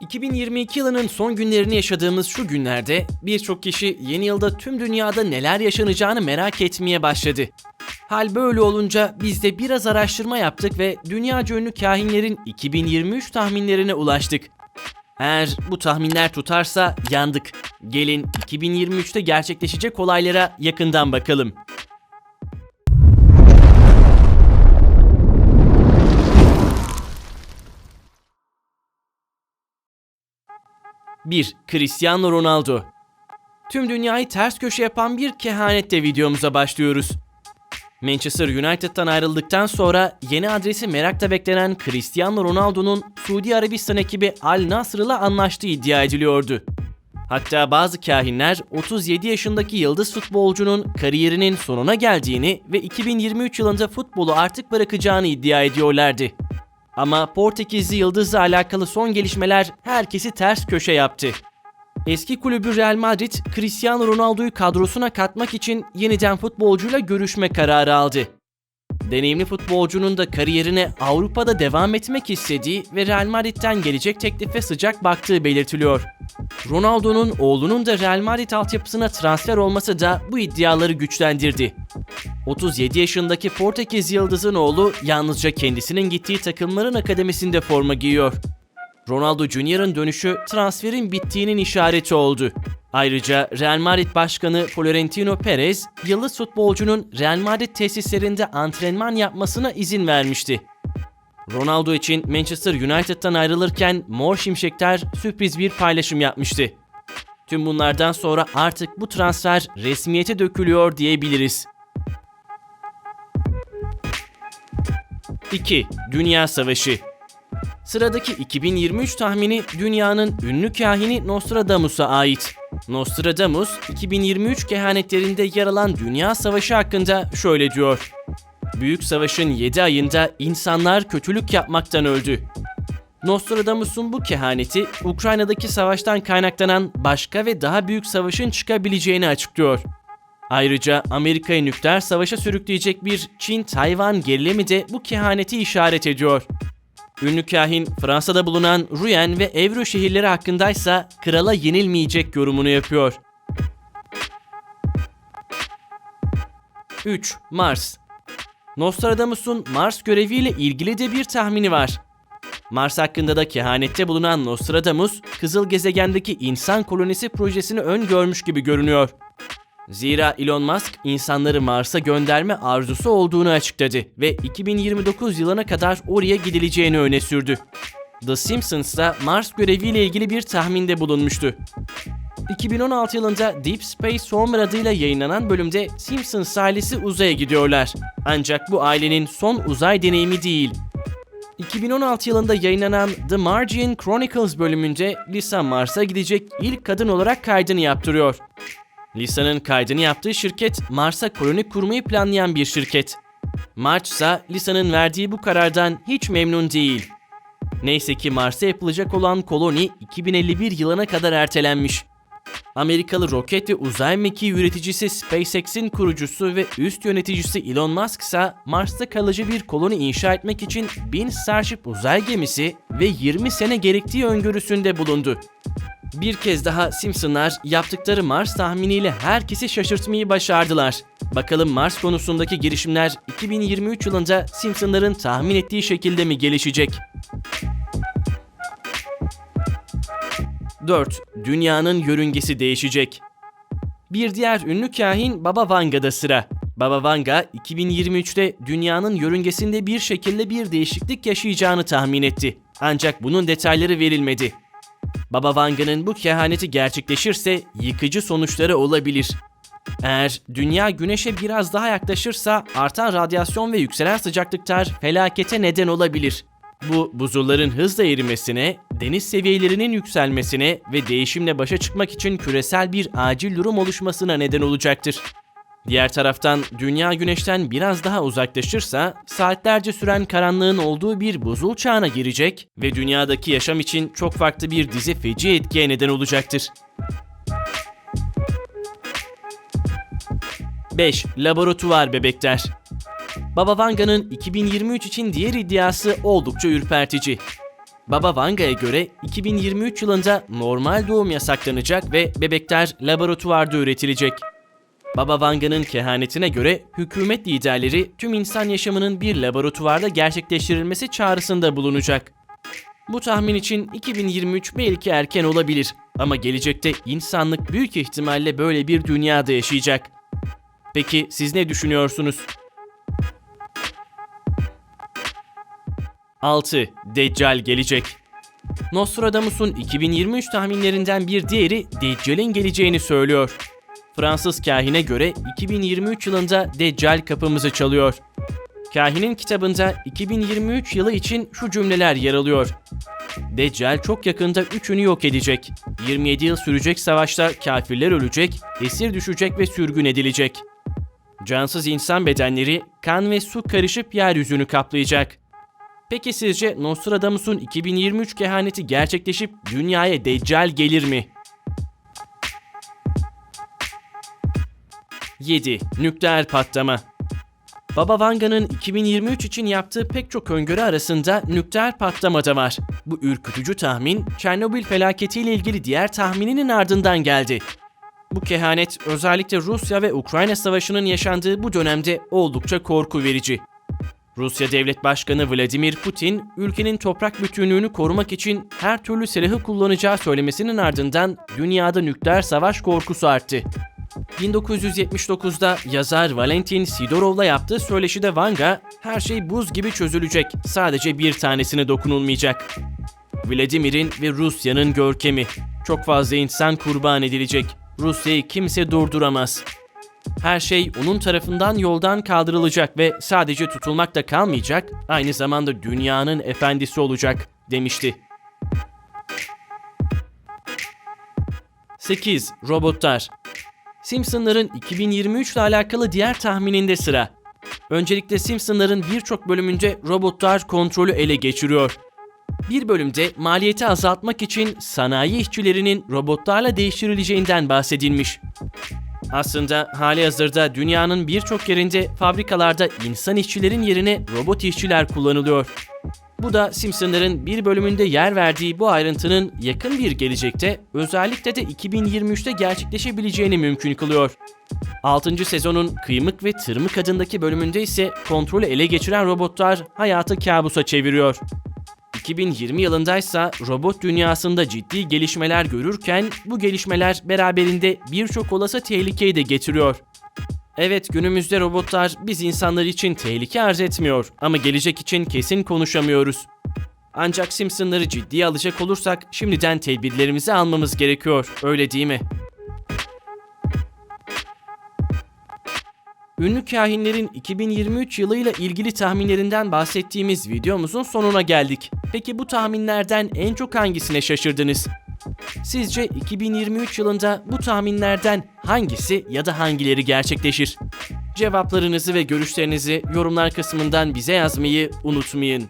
2022 yılının son günlerini yaşadığımız şu günlerde birçok kişi yeni yılda tüm dünyada neler yaşanacağını merak etmeye başladı. Hal böyle olunca biz de biraz araştırma yaptık ve dünyaca ünlü kahinlerin 2023 tahminlerine ulaştık. Eğer bu tahminler tutarsa yandık. Gelin 2023'te gerçekleşecek olaylara yakından bakalım. 1. Cristiano Ronaldo Tüm dünyayı ters köşe yapan bir kehanette videomuza başlıyoruz. Manchester United'dan ayrıldıktan sonra yeni adresi merakla beklenen Cristiano Ronaldo'nun Suudi Arabistan ekibi Al Nasr'la anlaştığı iddia ediliyordu. Hatta bazı kahinler 37 yaşındaki yıldız futbolcunun kariyerinin sonuna geldiğini ve 2023 yılında futbolu artık bırakacağını iddia ediyorlardı. Ama Portekizli yıldızla alakalı son gelişmeler herkesi ters köşe yaptı. Eski kulübü Real Madrid, Cristiano Ronaldo'yu kadrosuna katmak için yeniden futbolcuyla görüşme kararı aldı. Deneyimli futbolcunun da kariyerine Avrupa'da devam etmek istediği ve Real Madrid'den gelecek teklife sıcak baktığı belirtiliyor. Ronaldo'nun oğlunun da Real Madrid altyapısına transfer olması da bu iddiaları güçlendirdi. 37 yaşındaki Portekiz yıldızın oğlu yalnızca kendisinin gittiği takımların akademisinde forma giyiyor. Ronaldo Jr.'ın dönüşü transferin bittiğinin işareti oldu. Ayrıca Real Madrid Başkanı Florentino Perez, yıldız futbolcunun Real Madrid tesislerinde antrenman yapmasına izin vermişti. Ronaldo için Manchester United'dan ayrılırken Mor Şimşekler sürpriz bir paylaşım yapmıştı. Tüm bunlardan sonra artık bu transfer resmiyete dökülüyor diyebiliriz. 2. Dünya Savaşı Sıradaki 2023 tahmini dünyanın ünlü kahini Nostradamus'a ait. Nostradamus, 2023 kehanetlerinde yer alan Dünya Savaşı hakkında şöyle diyor. Büyük Savaş'ın 7 ayında insanlar kötülük yapmaktan öldü. Nostradamus'un bu kehaneti Ukrayna'daki savaştan kaynaklanan başka ve daha büyük savaşın çıkabileceğini açıklıyor. Ayrıca Amerika'yı nükleer savaşa sürükleyecek bir Çin-Tayvan gerilimi de bu kehaneti işaret ediyor. Ünlü kahin Fransa'da bulunan Rouen ve Evro şehirleri hakkındaysa krala yenilmeyecek yorumunu yapıyor. 3. Mars Nostradamus'un Mars göreviyle ilgili de bir tahmini var. Mars hakkında da kehanette bulunan Nostradamus, kızıl gezegendeki insan kolonisi projesini öngörmüş gibi görünüyor. Zira Elon Musk insanları Mars'a gönderme arzusu olduğunu açıkladı ve 2029 yılına kadar oraya gidileceğini öne sürdü. The Simpsons da Mars göreviyle ilgili bir tahminde bulunmuştu. 2016 yılında Deep Space Homer adıyla yayınlanan bölümde Simpsons ailesi uzaya gidiyorlar. Ancak bu ailenin son uzay deneyimi değil. 2016 yılında yayınlanan The Martian Chronicles bölümünde Lisa Mars'a gidecek ilk kadın olarak kaydını yaptırıyor. Lisa'nın kaydını yaptığı şirket Mars'a koloni kurmayı planlayan bir şirket. March ise Lisa'nın verdiği bu karardan hiç memnun değil. Neyse ki Mars'a yapılacak olan koloni 2051 yılına kadar ertelenmiş. Amerikalı roket ve uzay mekiği üreticisi SpaceX'in kurucusu ve üst yöneticisi Elon Musk ise Mars'ta kalıcı bir koloni inşa etmek için 1000 Starship uzay gemisi ve 20 sene gerektiği öngörüsünde bulundu. Bir kez daha Simpsonlar yaptıkları Mars tahminiyle herkesi şaşırtmayı başardılar. Bakalım Mars konusundaki girişimler 2023 yılında Simpsonların tahmin ettiği şekilde mi gelişecek? 4. Dünyanın yörüngesi değişecek. Bir diğer ünlü kahin Baba Vanga'da sıra. Baba Vanga 2023'te dünyanın yörüngesinde bir şekilde bir değişiklik yaşayacağını tahmin etti. Ancak bunun detayları verilmedi. Baba Vanga'nın bu kehaneti gerçekleşirse yıkıcı sonuçları olabilir. Eğer dünya güneşe biraz daha yaklaşırsa artan radyasyon ve yükselen sıcaklıklar felakete neden olabilir. Bu buzulların hızla erimesine, deniz seviyelerinin yükselmesine ve değişimle başa çıkmak için küresel bir acil durum oluşmasına neden olacaktır. Diğer taraftan dünya güneşten biraz daha uzaklaşırsa saatlerce süren karanlığın olduğu bir buzul çağına girecek ve dünyadaki yaşam için çok farklı bir dizi feci etkiye neden olacaktır. 5. Laboratuvar bebekler Baba Vanga'nın 2023 için diğer iddiası oldukça ürpertici. Baba Vanga'ya göre 2023 yılında normal doğum yasaklanacak ve bebekler laboratuvarda üretilecek. Baba Vanga'nın kehanetine göre hükümet liderleri tüm insan yaşamının bir laboratuvarda gerçekleştirilmesi çağrısında bulunacak. Bu tahmin için 2023 belki erken olabilir ama gelecekte insanlık büyük ihtimalle böyle bir dünyada yaşayacak. Peki siz ne düşünüyorsunuz? 6. Deccal gelecek. Nostradamus'un 2023 tahminlerinden bir diğeri Deccal'in geleceğini söylüyor. Fransız kahine göre 2023 yılında Deccal kapımızı çalıyor. Kahinin kitabında 2023 yılı için şu cümleler yer alıyor. Deccal çok yakında üçünü yok edecek. 27 yıl sürecek savaşta kafirler ölecek, esir düşecek ve sürgün edilecek. Cansız insan bedenleri kan ve su karışıp yeryüzünü kaplayacak. Peki sizce Nostradamus'un 2023 kehaneti gerçekleşip dünyaya Deccal gelir mi? 7. Nükleer patlama Baba Vanga'nın 2023 için yaptığı pek çok öngörü arasında nükleer patlama da var. Bu ürkütücü tahmin, Çernobil felaketiyle ilgili diğer tahmininin ardından geldi. Bu kehanet özellikle Rusya ve Ukrayna savaşının yaşandığı bu dönemde oldukça korku verici. Rusya Devlet Başkanı Vladimir Putin, ülkenin toprak bütünlüğünü korumak için her türlü silahı kullanacağı söylemesinin ardından dünyada nükleer savaş korkusu arttı. 1979'da yazar Valentin Sidorov'la yaptığı söyleşide Vanga, her şey buz gibi çözülecek, sadece bir tanesine dokunulmayacak. Vladimir'in ve Rusya'nın görkemi. Çok fazla insan kurban edilecek. Rusya'yı kimse durduramaz. Her şey onun tarafından yoldan kaldırılacak ve sadece tutulmakta kalmayacak, aynı zamanda dünyanın efendisi olacak, demişti. 8. Robotlar Simpsonların 2023 ile alakalı diğer tahmininde sıra. Öncelikle Simpsonların birçok bölümünde robotlar kontrolü ele geçiriyor. Bir bölümde maliyeti azaltmak için sanayi işçilerinin robotlarla değiştirileceğinden bahsedilmiş. Aslında hali hazırda dünyanın birçok yerinde fabrikalarda insan işçilerin yerine robot işçiler kullanılıyor. Bu da Simpsonların bir bölümünde yer verdiği bu ayrıntının yakın bir gelecekte özellikle de 2023'te gerçekleşebileceğini mümkün kılıyor. 6. sezonun kıymık ve tırmık adındaki bölümünde ise kontrolü ele geçiren robotlar hayatı kabusa çeviriyor. 2020 yılındaysa robot dünyasında ciddi gelişmeler görürken bu gelişmeler beraberinde birçok olası tehlikeyi de getiriyor. Evet günümüzde robotlar biz insanlar için tehlike arz etmiyor ama gelecek için kesin konuşamıyoruz. Ancak Simpsonları ciddiye alacak olursak şimdiden tedbirlerimizi almamız gerekiyor, öyle değil mi? Ünlü kahinlerin 2023 yılıyla ilgili tahminlerinden bahsettiğimiz videomuzun sonuna geldik. Peki bu tahminlerden en çok hangisine şaşırdınız? Sizce 2023 yılında bu tahminlerden hangisi ya da hangileri gerçekleşir? Cevaplarınızı ve görüşlerinizi yorumlar kısmından bize yazmayı unutmayın.